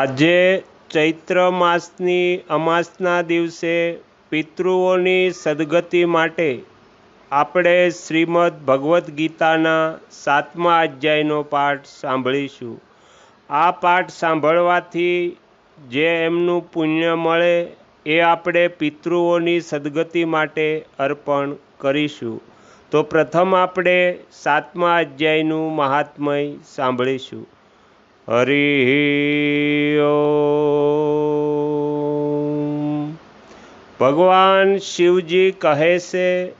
આજે ચૈત્ર માસની અમાસના દિવસે પિતૃઓની સદગતિ માટે આપણે શ્રીમદ્ ભગવદ્ ગીતાના સાતમા અધ્યાયનો પાઠ સાંભળીશું. આ પાઠ સાંભળવાથી જે એમનું પુણ્ય મળે એ આપણે પિતૃઓની સદગતિ માટે અર્પણ કરીશું. તો પ્રથમ આપણે સાતમા અધ્યાયનું મહાત્મય સાંભળીશું. હરિ ભગવાન શિવજી કહે છે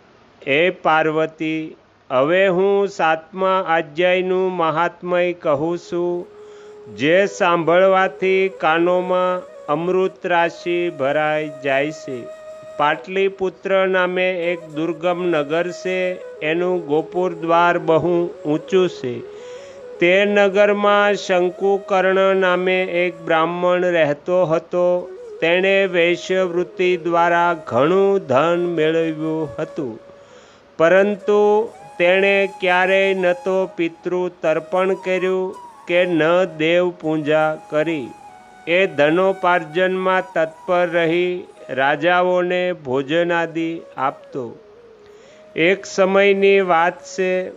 એ પાર્વતી, હવે હું સાતમા અધ્યાયનું મહાત્મય કહું છું. જે સાંભળવાથી કાનોમાં અમૃત રાશિ ભરાઈ જાય છે. પાટલીપુત્ર નામે એક દુર્ગમ નગર છે. એનું ગોપુર દ્વાર બહુ ઊંચું છે. તે નગરમાં શંકુકર્ણ નામે એક બ્રાહ્મણ રહેતો હતો. તેણે વૈશ્યવૃત્તિ દ્વારા ઘણું ધન મેળવ્યું હતું. પરંતુ તેણે ક્યારેય ન તો પિતૃ તર્પણ કર્યું કે ન દેવ પૂજા કરી. એ ધનોપાર્જનમાં તત્પર રહી રાજાઓને ભોજનાદિ આપતો. એક સમયની વાત છે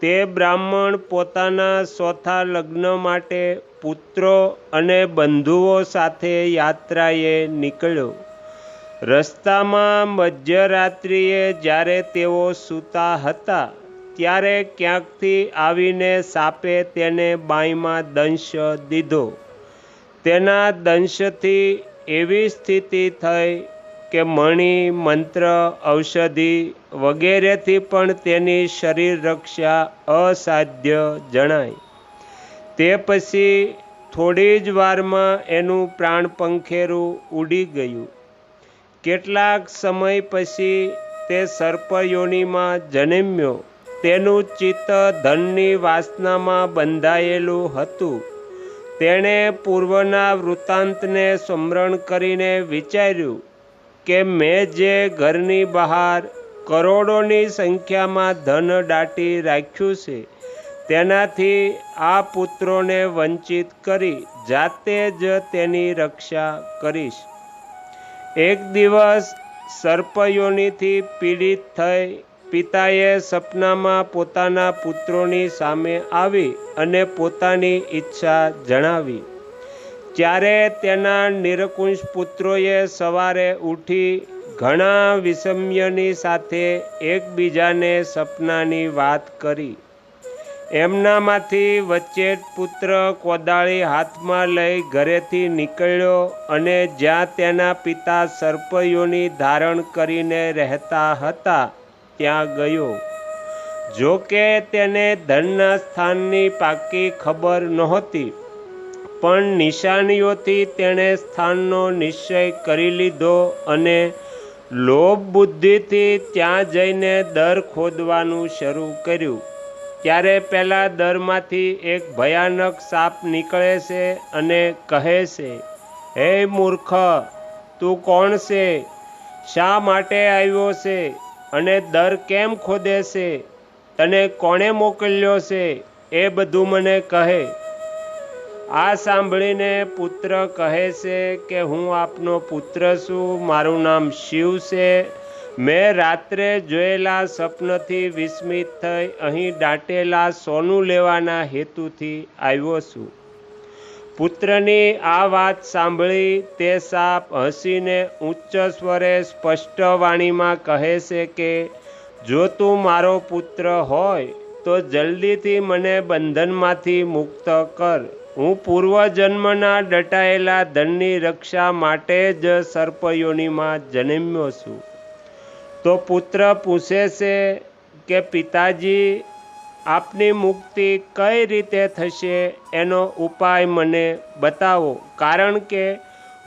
તે બ્રાહ્મણ પોતાના ચોથા લગ્ન માટે પુત્રો અને બંધુઓ સાથે યાત્રાએ નીકળ્યો. રસ્તામાં મધ્યરાત્રિએ જ્યારે તેઓ સૂતા હતા, ત્યારે ક્યાંકથી આવીને સાપે તેને બાઈમાં દંશ દીધો. તેના દંશથી એવી સ્થિતિ થઈ કે મણિ, મંત્ર, ઔષધિ વગેરેથી પણ તેની શરીર રક્ષા અસાધ્ય જણાય. તે પછી થોડી જ વારમાં એનું પ્રાણ પંખેરું ઉડી ગયું. કેટલાક સમય પછી તે સર્પયોનીમાં જન્મ્યો. તેનું ચિત્ત ધનની વાસનામાં બંધાયેલું હતું. તેણે પૂર્વના વૃત્તાંતને સ્મરણ કરીને વિચાર્યું કે મેં જે ઘરની બહાર કરોડોની સંખ્યામાં ધન દાટી રાખ્યું છે, તેનાથી આ પુત્રોને વંચિત કરી જાતે જ તેની રક્ષા કરીશ. એક દિવસ સર્પયોનીથી પીડિત થઈ પિતાએ સપનામાં પોતાના પુત્રોની સામે આવી અને પોતાની ઈચ્છા જણાવી. ત્યારે તેના નિરકુંશ પુત્રોએ સવારે ઉઠી ઘણા વિષમ્યની સાથે એકબીજાને સપનાની વાત કરી. એમનામાંથી વચ્ચે પુત્ર કોદાળી હાથમાં લઈ ઘરેથી નીકળ્યો અને જ્યાં તેના પિતા સર્પયોની ધારણ કરીને રહેતા હતા, ત્યાં ગયો. જો કે તેને ધનના સ્થાનની પાકી ખબર નહોતી. પણ નિશાનીઓથી તેણે સ્થાનનો નિશ્ચય કરી લીધો અને લોભ બુદ્ધિથી ત્યાં જઈને દર ખોદવાનું શરૂ કર્યું. ત્યારે પહેલાં દરમાંથી એક ભયાનક સાપ નીકળે છે અને કહે છે, હે મૂર્ખ, તું કોણ છે? શા માટે આવ્યો છે? અને દર કેમ ખોદે છે? તને કોણે મોકલ્યો છે? એ બધું મને કહે. આ સાંભળીને પુત્ર કહે છે કે હું આપનો પુત્ર છું, મારું નામ શિવ છે. મેં રાત્રે જોયેલા સપનથી વિસ્મિત થઈ અહીં દાટેલા સોનું લેવાના હેતુથી આવ્યો છું. પુત્રની આ વાત સાંભળી તે સાપ હસીને ઉચ્ચ સ્વરે સ્પષ્ટ વાણીમાં કહે છે કે, જો તું મારો પુત્ર હોય, તો જલ્દીથી મને બંધનમાંથી મુક્ત કર. હું પૂર્વજન્મના દટાયેલા ધનની રક્ષા માટે જ સર્પયોનીમાં જન્મ્યો છું. તો પુત્ર પૂછે છે કે, પિતાજી, આપની મુક્તિ કઈ રીતે થશે? એનો ઉપાય મને બતાવો. કારણ કે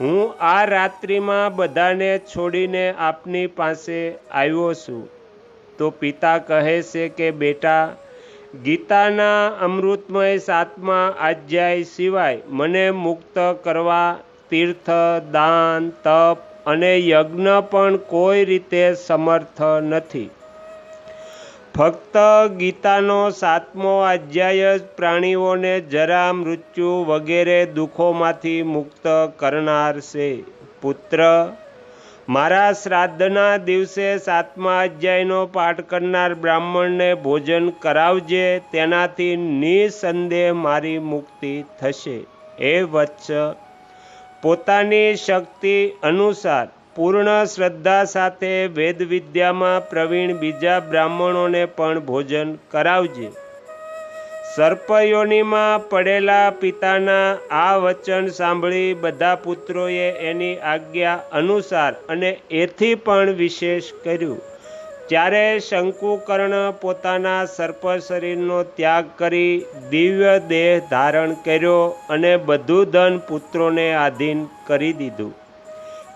હું આ રાત્રિમાં બધાને છોડીને આપની પાસે આવ્યો છું. તો પિતા કહે છે કે, બેટા ગીતાના અમૃતમય સાતમા અધ્યાય સિવાય મને મુક્ત કરવા તીર્થ, દાન, તપ અને યજ્ઞ પણ કોઈ રીતે સમર્થ નથી. ફક્ત ગીતાનો સાતમો અધ્યાય જ પ્રાણીઓને જરા મૃત્યુ વગેરે દુઃખોમાંથી મુક્ત કરનાર છે. પુત્ર મારા શ્રાદ્ધના દિવસે સાતમા અધ્યાયનો પાઠ કરનાર બ્રાહ્મણને ભોજન કરાવજે, તેનાથી નિસંદેહ મારી મુક્તિ થશે. એ વત્સ પોતાની શક્તિ અનુસાર પૂર્ણ શ્રદ્ધા સાથે વેદ વિદ્યામાં પ્રવીણ બીજા બ્રાહ્મણોને પણ ભોજન કરાવજે. સર્પયોનીમાં પડેલા પિતાના આ વચન સાંભળી બધા પુત્રોએ એની આજ્ઞા અનુસાર અને એથી પણ વિશેષ કર્યું. ત્યારે શંકુકર્ણ પોતાના સર્પ શરીરનો ત્યાગ કરી દિવ્ય દેહ ધારણ કર્યો અને બધું ધન પુત્રોને આધીન કરી દીધું.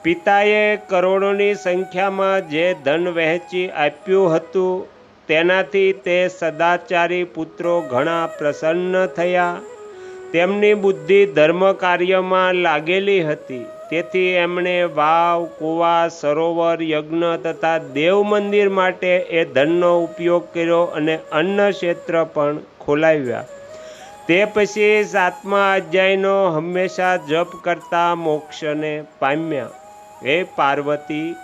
પિતાએ કરોડોની સંખ્યામાં જે ધન વહેંચી આપ્યું હતું તેનાથી તે સદાચારી પુત્રો ઘણા પ્રસન્ન થયા. તેમની બુદ્ધિ ધર્મ કાર્યમાં લાગેલી હતી. તેથી એમણે વાવ, કુવા, સરોવર, યજ્ઞ તથા દેવ મંદિર માટે એ ધનનો ઉપયોગ કર્યો અને અન્ન ક્ષેત્ર પણ ખોલાવ્યા. તે પછી સાતમા અધ્યાયનો હંમેશા જપ કરતા મોક્ષને પામ્યા. હે પાર્વતી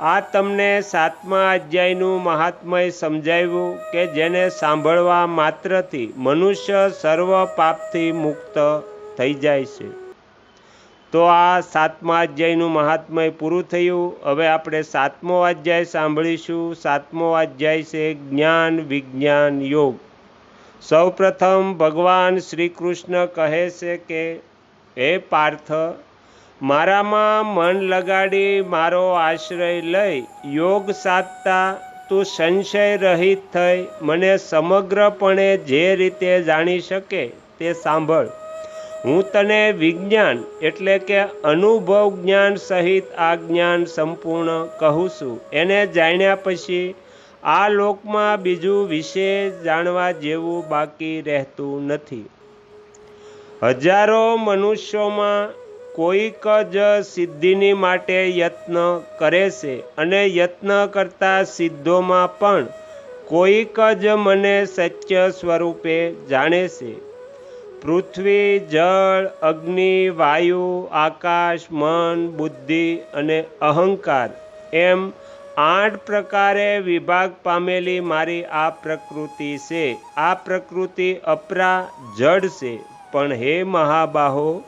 આ તમને સાતમા અધ્યાયનું મહાત્મય સમજાવ્યું કે જેને સાંભળવા માત્રથી મનુષ્ય સર્વ પાપથી મુક્ત થઈ જાય છે. તો આ સાતમા અધ્યાયનું મહાત્મય પૂરું થયું. હવે આપણે સાતમો અધ્યાય સાંભળીશું. સાતમો અધ્યાય છે જ્ઞાન વિજ્ઞાન યોગ. સૌપ્રથમ ભગવાન શ્રી કૃષ્ણ કહે છે કે, હે પાર્થ મારામાં મન લગાડી મારો આશ્રય લઈ યોગ સાધતા તું સંશય રહિત થઈ. મને સમગ્રપણે જે રીતે જાણી શકે તે સાંભળ. હું તને વિજ્ઞાન એટલે કે અનુભવ જ્ઞાન સહિત આ જ્ઞાન સંપૂર્ણ કહું છું. એને જાણ્યા પછી આ લોકમાં બીજું વિશેષ જાણવા જેવું બાકી રહેતું નથી. હજારો મનુષ્યોમાં કોઈક જ સિદ્ધિની માટે યત્ન કરે છે અને યત્ન કરતા સિદ્ધોમાં પણ કોઈક જ મને સત્ય સ્વરૂપે જાણે છે. પૃથ્વી, જળ, અગ્નિ, વાયુ, આકાશ, મન, બુદ્ધિ અને અહંકાર એમ આઠ પ્રકારે વિભાગ પામેલી મારી આ પ્રકૃતિ છે. આ પ્રકૃતિ અપરા જડ છે. પણ હે મહાબાહો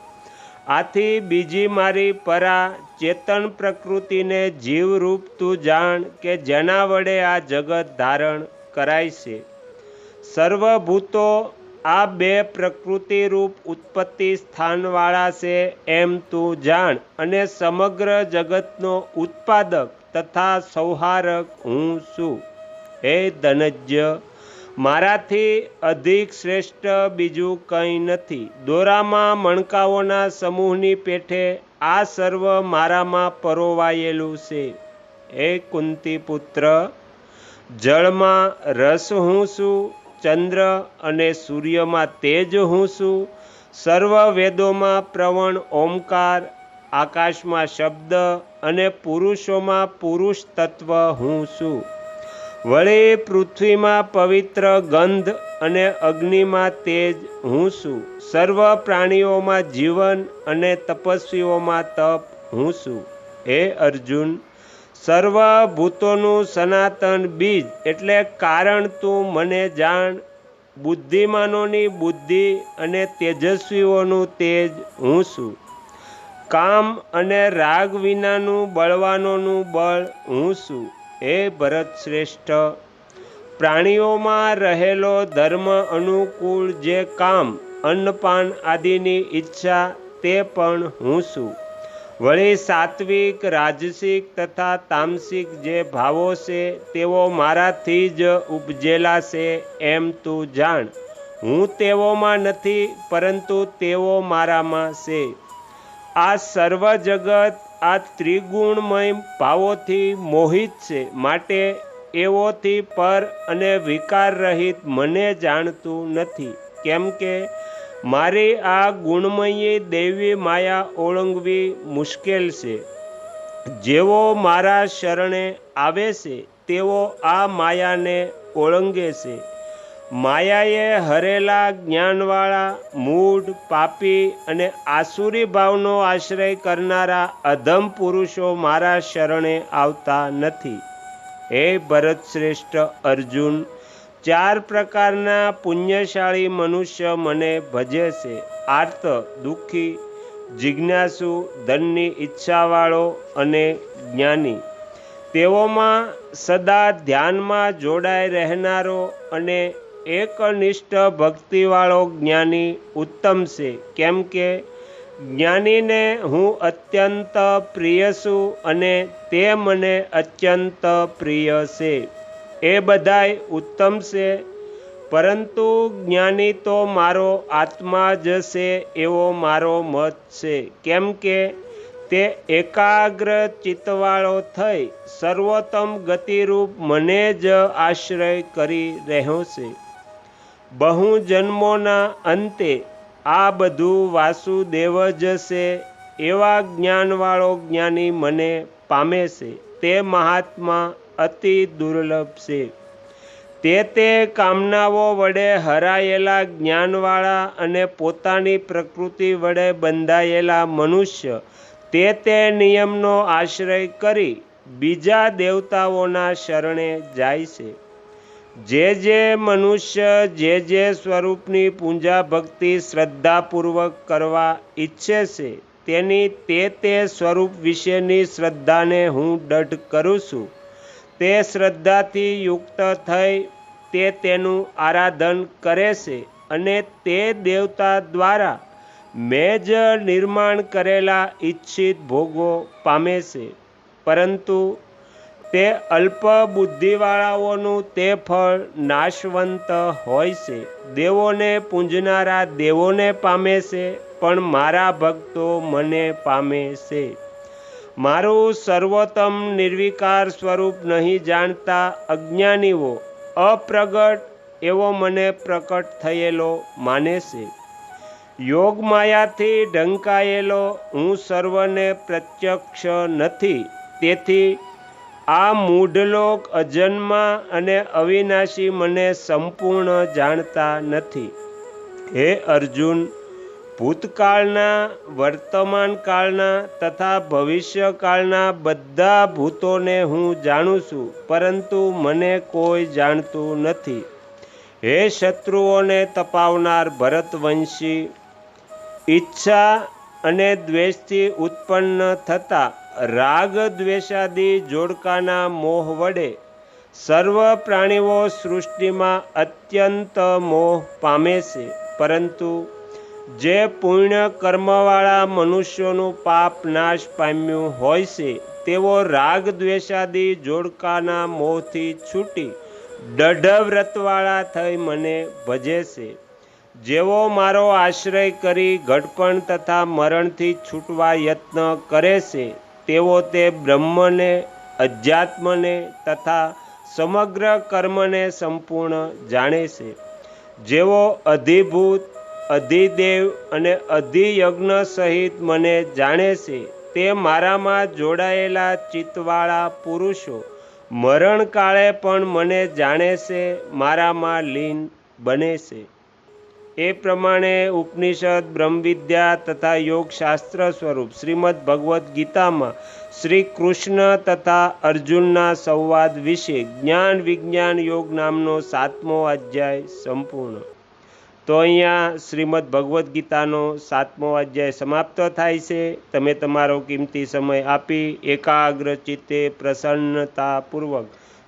આથી બીજી મારી પરા ચેતન પ્રકૃતિને જીવરૂપ તું જાણ કે જેના વડે આ જગત ધારણ કરાય છે. સર્વભૂતો આ બે પ્રકૃતિરૂપ ઉત્પત્તિ સ્થાનવાળા છે એમ તું જાણ અને સમગ્ર જગતનો ઉત્પાદક તથા સૌહારક હું છું. હે ધનજ્ય મારાથી અધિક શ્રેષ્ઠ બીજું કંઈ નથી. દોરામાં મણકાઓના સમૂહની પેઠે આ સર્વ મારામાં પરોવાયેલું છે. હે કુંતી પુત્ર જળમાં રસ હું છું, ચંદ્ર અને સૂર્યમાં તેજ હું છું. સર્વ વેદોમાં પ્રવણ ઓમકાર, આકાશમાં શબ્દ અને પુરુષોમાં પુરુષ તત્વ હું છું. વળી પૃથ્વીમાં પવિત્ર ગંધ અને અગ્નિમાં તેજ હું છું. સર્વ પ્રાણીઓમાં જીવન અને તપસ્વીઓમાં તપ હું છું. હે અર્જુન, સર્વભૂતોનું સનાતન બીજ એટલે કારણ તું મને જાણ. બુદ્ધિમાનોની બુદ્ધિ અને તેજસ્વીઓનું તેજ હું છું. કામ અને રાગ વિનાનું બળવાનોનું બળ હું છું. હે ભરત શ્રેષ્ઠ, પ્રાણીઓમાં રહેલો ધર્મ અનુકૂળ જે કામ, અન્નપાન આદિની ઈચ્છા તે પણ હું છું. વળી સાત્વિક, રાજસિક તથા તામસિક જે ભાવો છે તેઓ મારાથી જ ઉપજેલા છે એમ તું જાણ. હું તેઓમાં નથી, પરંતુ તેઓ મારામાં છે. આ સર્વ જગત, આ ત્રિગુણમય ભાવોથી મોહિત છે. માટે એવોથી પર અને વિકાર રહિત મને જાણતું નથી. કેમ કે મારી આ ગુણમયી દેવી માયા ઓળંગવી મુશ્કેલ છે. જેઓ મારા શરણે આવે છે, તેઓ આ માયાને ઓળંગે છે. માયાએ હરેલા જ્ઞાનવાળા, મૂઢ, પાપી અને આસુરી ભાવનો આશ્રય કરનારા અધમ પુરુષો મારા શરણે આવતા નથી. હે ભરત શ્રેષ્ઠ અર્જુન, ચાર પ્રકારના પુણ્યશાળી મનુષ્ય મને ભજે છે. આર્ત, દુઃખી, જિજ્ઞાસુ, ધનની ઈચ્છાવાળો અને જ્ઞાની. તેઓમાં સદા ધ્યાનમાં જોડાઈ રહેનારો અને એકનિષ્ઠ ભક્તિવાળો જ્ઞાની ઉત્તમ છે. કેમ કે જ્ઞાનીને હું અત્યંત પ્રિય છું અને તે મને અત્યંત પ્રિય છે. એ બધાય ઉત્તમ છે, પરંતુ જ્ઞાની તો મારો આત્મા જ છે એવો મારો મત છે. કેમ કે તે એકાગ્ર ચિત્તવાળો થઈ, સર્વોત્તમ ગતિરૂપ મને જ આશ્રય કરી રહ્યો છે. બહુ જન્મોના અંતે આ બધું વાસુદેવ જ છે, એવા જ્ઞાનવાળો જ્ઞાની મને પામે છે, તે મહાત્મા અતિ દુર્લભ છે. તે તે કામનાઓ વડે હરાયેલા જ્ઞાનવાળા અને પોતાની પ્રકૃતિ વડે બંધાયેલા મનુષ્ય, તે તે નિયમનો આશ્રય કરી બીજા દેવતાઓના શરણે જાય છે. જે જે મનુષ્ય, જે જે સ્વરૂપની પૂજા ભક્તિ શ્રદ્ધાપૂર્વક કરવા ઈચ્છે છે, તેની તે તે સ્વરૂપ વિશેની શ્રદ્ધાને હું દઢ કરું છું. તે શ્રદ્ધાથી યુક્ત થઈ તે તેનું આરાધન કરે છે અને તે દેવતા દ્વારા મેં જ નિર્માણ કરેલા ઈચ્છિત ભોગો પામે છે. પરંતુ તે અલ્પ બુદ્ધિવાળાઓનું તે ફળ નાશવંત હોય છે. દેવોને પૂંજનારા દેવોને પામે છે, પણ મારા ભક્તો મને પામે છે. મારું સર્વોત્તમ નિર્વિકાર સ્વરૂપ નહીં જાણતા અજ્ઞાનીઓ અપ્રગટ એવો મને પ્રકટ થયેલો માને છે. યોગ માયાથી ઢંકાયેલો હું સર્વને પ્રત્યક્ષ નથી, તેથી આ મૂઢલોક અજન્મા અને અવિનાશી મને સંપૂર્ણ જાણતા નથી. હે અર્જુન, ભૂતકાળના, વર્તમાનકાળના તથા ભવિષ્યકાળના બધા ભૂતોને હું જાણું છું, પરંતુ મને કોઈ જાણતું નથી. હે શત્રુઓને તપાવનાર ભરતવંશી, ઈચ્છા અને દ્વેષથી ઉત્પન્ન થતા રાગ દ્વેષાદી જોડકાના મોહ વડે સર્વ પ્રાણીઓ સૃષ્ટિમાં અત્યંત મોહ પામે છે. પરંતુ જે પુણ્ય કર્મવાળા મનુષ્યોનું પાપ નાશ પામ્યું હોય છે, તેઓ રાગ દ્વેષાદી જોડકાના મોહથી છૂટી દઢવ્રતવાળા થઈ મને ભજે છે. જેવો મારો આશ્રય કરી ઘડપણ તથા મરણથી છૂટવા યત્ન કરે છે તેઓ તે બ્રહ્મને, અધ્યાત્મને તથા સમગ્ર કર્મને સંપૂર્ણ જાણે છે. જેઓ અધિભૂત, અધિદેવ અને અધિયજ્ઞ સહિત મને જાણે છે, તે મારામાં જોડાયેલા ચિત્તવાળા પુરુષો, મરણકાળે પણ મને જાણે છે, મારામાં લીન બને છે. એ પ્રમાણે ઉપનિષદ, બ્રહ્મવિદ્યા તથા યોગશાસ્ત્ર સ્વરૂપ શ્રીમદ ભગવદ્ ગીતામાં શ્રી કૃષ્ણ તથા અર્જુનના સંવાદ વિશે જ્ઞાન વિજ્ઞાન યોગ નામનો સાતમો અધ્યાય સંપૂર્ણ. તો અહીંયા શ્રીમદ ભગવદ્ ગીતાનો સાતમો અધ્યાય સમાપ્ત થાય છે. તમે તમારો કિંમતી સમય આપી એકાગ્ર ચિત્તે પ્રસન્નતાપૂર્વક